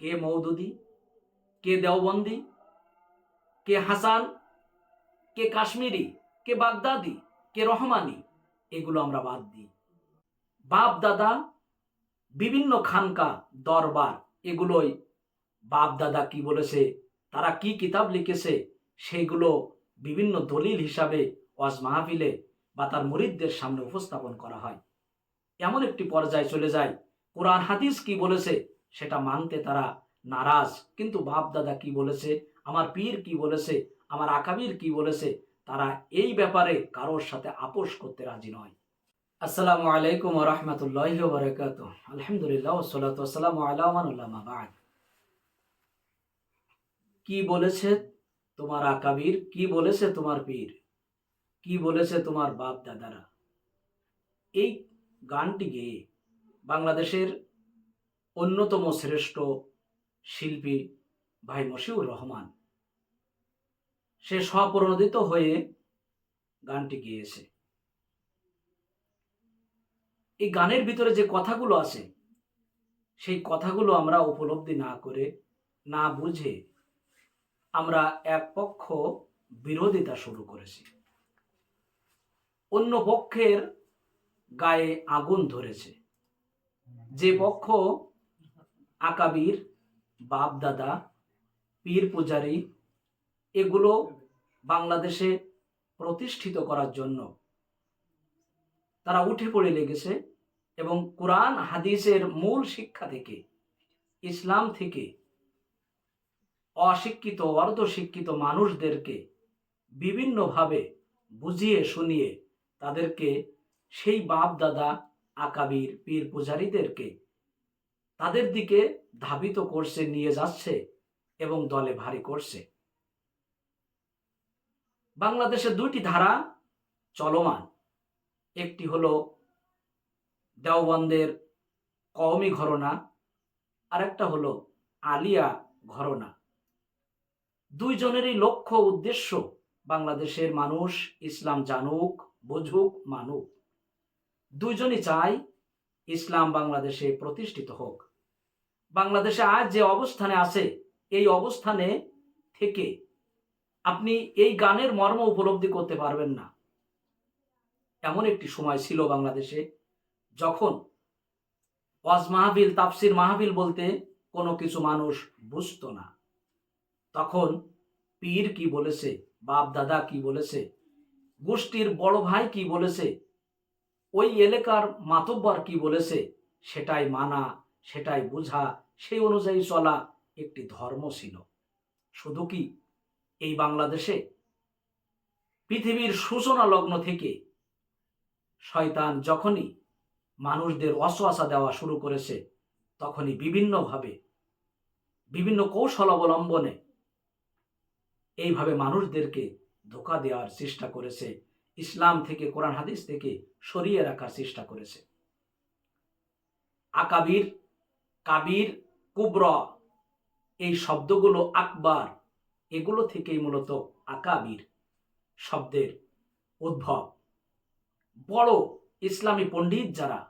কে মৌদুদি কে দেওবন্দি, কে হাসান, কে কাশ্মীরি, কে বাগদাদি, কে রহমানি, এগুলো আমরা বাদ দিই। বাপ দাদা, বিভিন্ন খানকা, দরবার, এগুলোই বাপ দাদা কি বলেছে, তারা কি কিতাব লিখেছে, সেগুলো বিভিন্ন দলিল হিসাবে ওয়াজ মাহফিলে বা তার মরিদদের সামনে উপস্থাপন করা হয়। এমন একটি পর্যায়ে চলে যায়, কোরআন হাদিস কি বলেছে সেটা মানতে তারা নারাজ। কিন্তু বাপ দাদা কি বলেছে? আমার পীর কি বলেছে? আমার আকাবির কি বলেছে? তারা এই ব্যাপারে কারোর সাথে আপোষ করতে রাজি নয়। আসসালামু আলাইকুম রহমতুল্লাহ বরকাত আলহামদুলিল্লাহ কি বলেছে তোমার আকাবির? কি বলেছে তোমার পীর? কি বলেছে তোমার বাপ দাদারা এই গানটি গেয়ে বাংলাদেশের অন্যতম শ্রেষ্ঠ শিল্পী ভাই মশিউর রহমান। সে স্বপ্রণোদিত হয়ে গানটি গেয়েছে। এই গানের ভিতরে যে কথাগুলো আছে, সেই কথাগুলো আমরা উপলব্ধি না করে, না বুঝে আমরা এক পক্ষ বিরোধিতা শুরু করেছি। অন্য পক্ষের গায়ে আগুন ধরেছে। যে পক্ষ আকাবির বাপ দাদা পীর পূজারি, এগুলো বাংলাদেশে প্রতিষ্ঠিত করার জন্য। তারা উঠে পড়ে লেগেছে এবং কোরআন হাদিসের মূল শিক্ষা থেকে, ইসলাম থেকে অশিক্ষিত, অর্ধশিক্ষিত মানুষদেরকে বিভিন্নভাবে বুঝিয়ে শুনিয়ে তাদেরকে সেই বাপ দাদা আকাবির, পীর পূজারীদেরকে তাদের দিকে ধাবিত করছে, নিয়ে যাচ্ছে এবং দলে ভারী করছে। বাংলাদেশে দুইটি ধারা চলমান। একটি হলো দেওবন্দের কওমি ঘরনা আরেকটা হলো আলিয়া ঘরনা দুইজনেরই লক্ষ্য উদ্দেশ্য বাংলাদেশের মানুষ ইসলাম জানুক, বুঝুক, মানুক। দুইজনই চায় ইসলাম বাংলাদেশে প্রতিষ্ঠিত হোক। বাংলাদেশে আজ যে অবস্থানে আছে, এই অবস্থানে থেকে আপনি এই গানের মর্ম উপলব্ধি করতে পারবেন না। এমন একটি সময় ছিল বাংলাদেশে যখন ওয়াজ মাহবিল তাফসির মাহবিল বলতে কোনো কিছু মানুষ বুঝতো না। তখন পীর কি বলেছে, বাপ দাদা কি বলেছে, গোষ্ঠীর বড় ভাই কি বলেছে, ওই এলাকার মাতব্বর কি বলেছে, সেটাই মানা, সেটাই বোঝা সেই অনুযায়ী চলা একটি ধর্ম ছিল। শুধু কি এই বাংলাদেশে? পৃথিবীর সূচনা লগ্ন থেকে শয়তান যখনই মানুষদের অশ্বাসা দেওয়া শুরু করেছে, তখনই বিভিন্নভাবে, বিভিন্ন কৌশল অবলম্বনে এইভাবে মানুষদেরকে ধোকা দেওয়ার চেষ্টা করেছে, ইসলাম থেকে, কোরআন, হাদিস থেকে সরিয়ে রাখার চেষ্টা করেছে। আকাবির, কাবির কুব্র, এই শব্দগুলো আকবার, এগুলো থেকেই মূলত আকাবির শব্দের উদ্ভব। বড় ইসলামী পণ্ডিত যারা,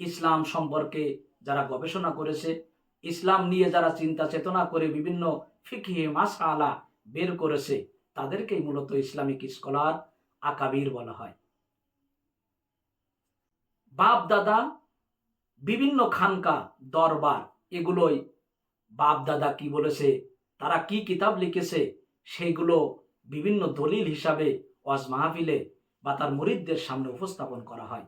ইসলাম সম্পর্কে যারা গবেষণা করেছে, ইসলাম নিয়ে যারা চিন্তা চেতনা করে বিভিন্ন ফিকিহে মাসালা বের করেছে, তাদেরকেই মূলত ইসলামিক স্কলার আকাবির বলা হয়। বাপ দাদা বিভিন্ন খানকা দরবার এগুলোই বাপ দাদা কি বলেছে, তারা কি কিতাব লিখেছে সেইগুলো বিভিন্ন দলিল হিসাবে ওয়াজ মাহফিলে বা তার মুরিদদের সামনে উপস্থাপন করা হয়।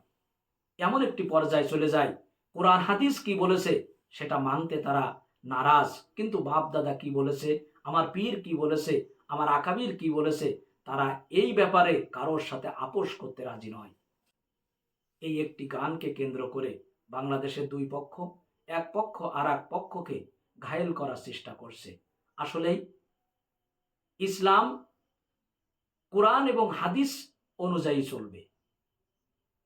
এমন একটি পর্যায়ে চলে যায়, কোরআন হাদিস কি বলেছে সেটা মানতে তারা নারাজ। কিন্তু বাপ দাদা কি বলেছে, আমার পীর কি বলেছে, আমার আকাবির কি বলেছে, তারা এই ব্যাপারে কারোর সাথে আপোষ করতে রাজি নয়। এই একটি গানকে কেন্দ্র করে বাংলাদেশের দুই পক্ষ এক পক্ষ আর এক পক্ষকে ঘায়েল করার চেষ্টা করছে। আসলেই ইসলাম কোরআন এবং হাদিস অনুযায়ী চলবে।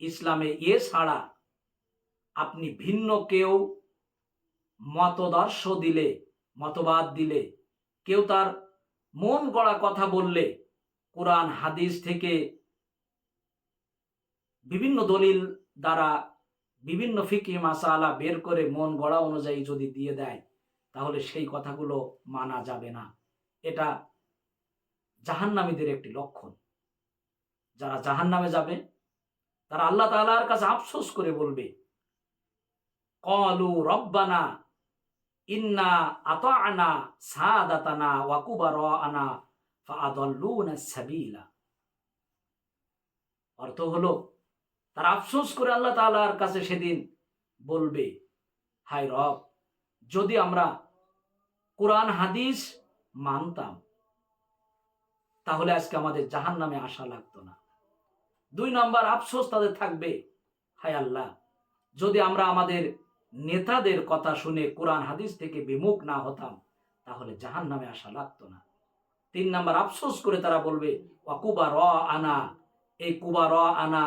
ইসলামে এ ছাড়া আপনি ভিন্ন কেউ মতদর্শ দিলে, মতবাদ দিলে, কেউ তার মন গড়া কথা বললে কোরআন, হাদিস থেকে বিভিন্ন দলিল দ্বারা বিভিন্ন ফিকি মাসালা বের করে মন গড়া অনুযায়ী যদি দিয়ে দেয়, তাহলে সেই কথাগুলো মানা যাবে না। এটা জাহান্নামীদের একটি লক্ষণ। যারা জাহান্নামে যাবে, তারা আল্লাহ তাআলার কাছে আফসোস করে বলবে, কলু রব্বানা ইন্না আত আনা সাদাতানা ওয়া কুবারানা ফাআদাল্লুনা সাবিলা। অর্থ হলো তারা আফসোস করে আল্লাহ তাআলার কাছে সেদিন বলবে, হায় রব, যদি আমরা কোরআন, হাদিস মানতাম, তাহলে আজকে আমাদের জাহান নামে আসা লাগতো না। দুই নম্বর আফসোস তাদের থাকবে, হায় আল্লাহ, যদি আমরা আমাদের নেতাদের কথা শুনে কোরআন, হাদিস থেকে বিমুখ না হতাম, তাহলে জাহান নামে আসা লাগতো না। তিন নম্বর আফসোস করে তারা বলবে ওয়াকুবা র আনা, এই কুবা র আনা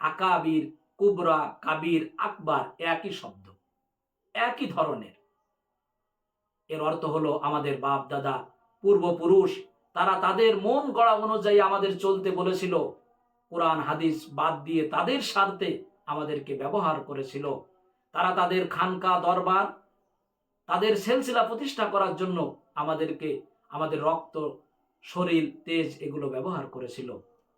আকাবির, কুবরা, কাবির, আকবার একই শব্দ, একই ধরনের। এর অর্থ হলো আমাদের বাপ, দাদা, পূর্বপুরুষ, তারা তাদের মন গড়া অনুযায়ী আমাদের চলতে বলেছিল। কোরআন, হাদিস বাদ দিয়ে তাদের স্বার্থে আমাদেরকে ব্যবহার করেছিল। তারা তাদের খানকা দরবার, তাদের সেলসিলা প্রতিষ্ঠা করার জন্য আমাদেরকে আমাদের রক্ত, শরীর, তেজ এগুলো ব্যবহার করেছিল।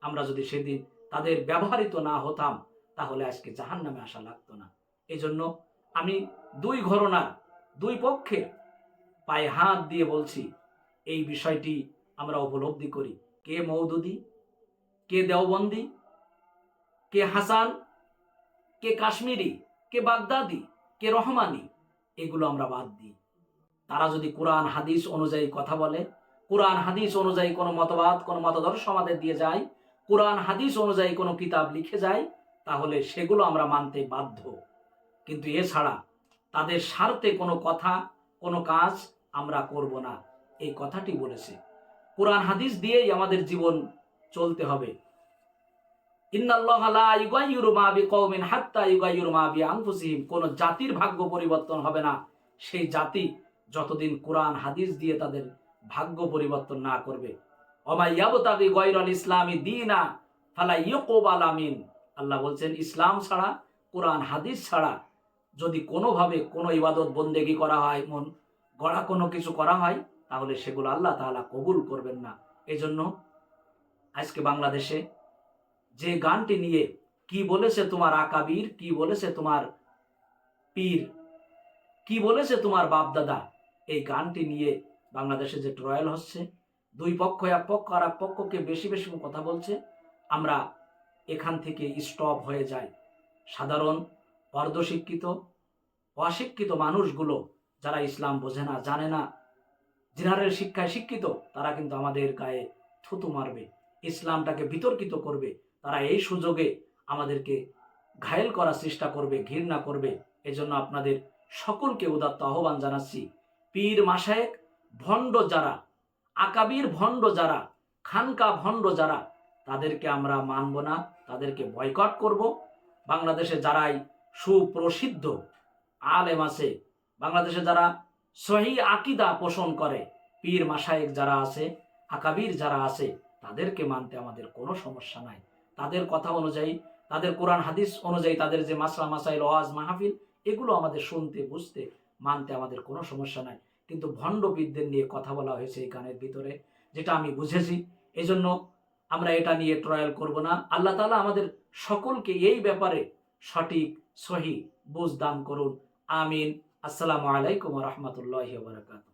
আমরা যদি সেদিন তাদের ব্যবহৃত না হতাম, তাহলে আজকে জাহান নামে আসা লাগতো না। এই জন্য আমি দুই ঘরনার দুই পক্ষের পায়ে হাত দিয়ে বলছি, এই বিষয়টি আমরা উপলব্ধি করি। কে মৌদুদি কে দেওবন্দি, কে হাসান, কে কাশ্মীরি, কে বাগদাদি, কে রহমানি, এগুলো আমরা বাদ দিই। তারা যদি কোরআন, হাদিস অনুযায়ী কথা বলে, কোরআন, হাদিস অনুযায়ী কোনো মতবাদ, কোনো মতাদর্শ আমাদের দিয়ে যায় কোরআন, হাদিস অনুযায়ী কোনো কিতাব লিখে যায়, তাহলে সেগুলো আমরা মানতে বাধ্য। কিন্তু এছাড়া তাদের স্বার্থে কোনো কথা, কোনো কাজ আমরা করব না। এই কথাটি বলেছে। কোরআন, হাদিস দিয়েই আমাদের জীবন চলতে হবে। কোন জাতির ভাগ্য পরিবর্তন হবে না। সেই জাতি যতদিন কোরআন, হাদিস দিয়ে তাদের ভাগ্য পরিবর্তন না করবে অমাইয়াবতাবি গৈরল ইসলামী দিনা ফালা ইয়কোবাল আমিন আল্লাহ বলছেন, ইসলাম ছাড়া, কোরআন, হাদিস ছাড়া যদি কোনোভাবে কোনো ইবাদত বন্দেগি করা হয়, মন গড়া কোনো কিছু করা হয়, তাহলে সেগুলো আল্লাহ তাআলা কবুল করবেন না। এজন্য আজকে বাংলাদেশে যে গানটি নিয়ে কি বলেছে তোমার আকাবির, কি বলেছে তোমার পীর, কি বলেছে তোমার বাপ দাদা এই গানটি নিয়ে বাংলাদেশে যে ট্রায়াল হচ্ছে দুই পক্ষ, এক পক্ষ আর এক পক্ষকে বেশি বেশি কথা বলছে। আমরা এখান থেকে স্টপ হয়ে যাই। সাধারণ অর্ধশিক্ষিত অশিক্ষিত মানুষগুলো যারা ইসলাম বোঝে না, জানে না জেনারেল শিক্ষায় শিক্ষিত, তারা কিন্তু আমাদের গায়ে থুতু মারবে, ইসলামটাকে বিতর্কিত করবে। তারা এই সুযোগে আমাদেরকে ঘায়েল করার চেষ্টা করবে, ঘৃণা করবে। এজন্য আপনাদের সকলকে উদাত্ত আহ্বান জানাচ্ছি। পীর মাসায়েক ভণ্ড যারা আকাবির ভণ্ড যারা, খানকা ভণ্ড যারা, তাদেরকে আমরা মানব না, তাদেরকে বয়কট করব। বাংলাদেশে যারাই সুপ্রসিদ্ধ আলেম আছে, বাংলাদেশে যারা সহি আকিদা পোষণ করে, পীর মাসায়েক যারা আছে, আকাবির যারা আছে, তাদেরকে মানতে আমাদের কোনো সমস্যা নাই। তাদের কথা অনুযায়ী, তাদের কোরআন, হাদিস অনুযায়ী তাদের যে মাসলা, মাসাইল, ওয়াজ, মাহফিল, এগুলো আমাদের শুনতে, বুঝতে, মানতে আমাদের কোনো সমস্যা নাই। কিন্তু ভণ্ডবিদদের নিয়ে কথা বলা হয়েছে এই গানের ভিতরে, যেটা আমি বুঝেছি। এই জন্য আমরা এটা নিয়ে ট্রায়াল করব না। আল্লাহ তালা আমাদের সকলকে এই ব্যাপারে সঠিক, সহি বুঝ দান করুন। আমিন। আসসালামু আলাইকুম রহমতুল্লাহ বারকাত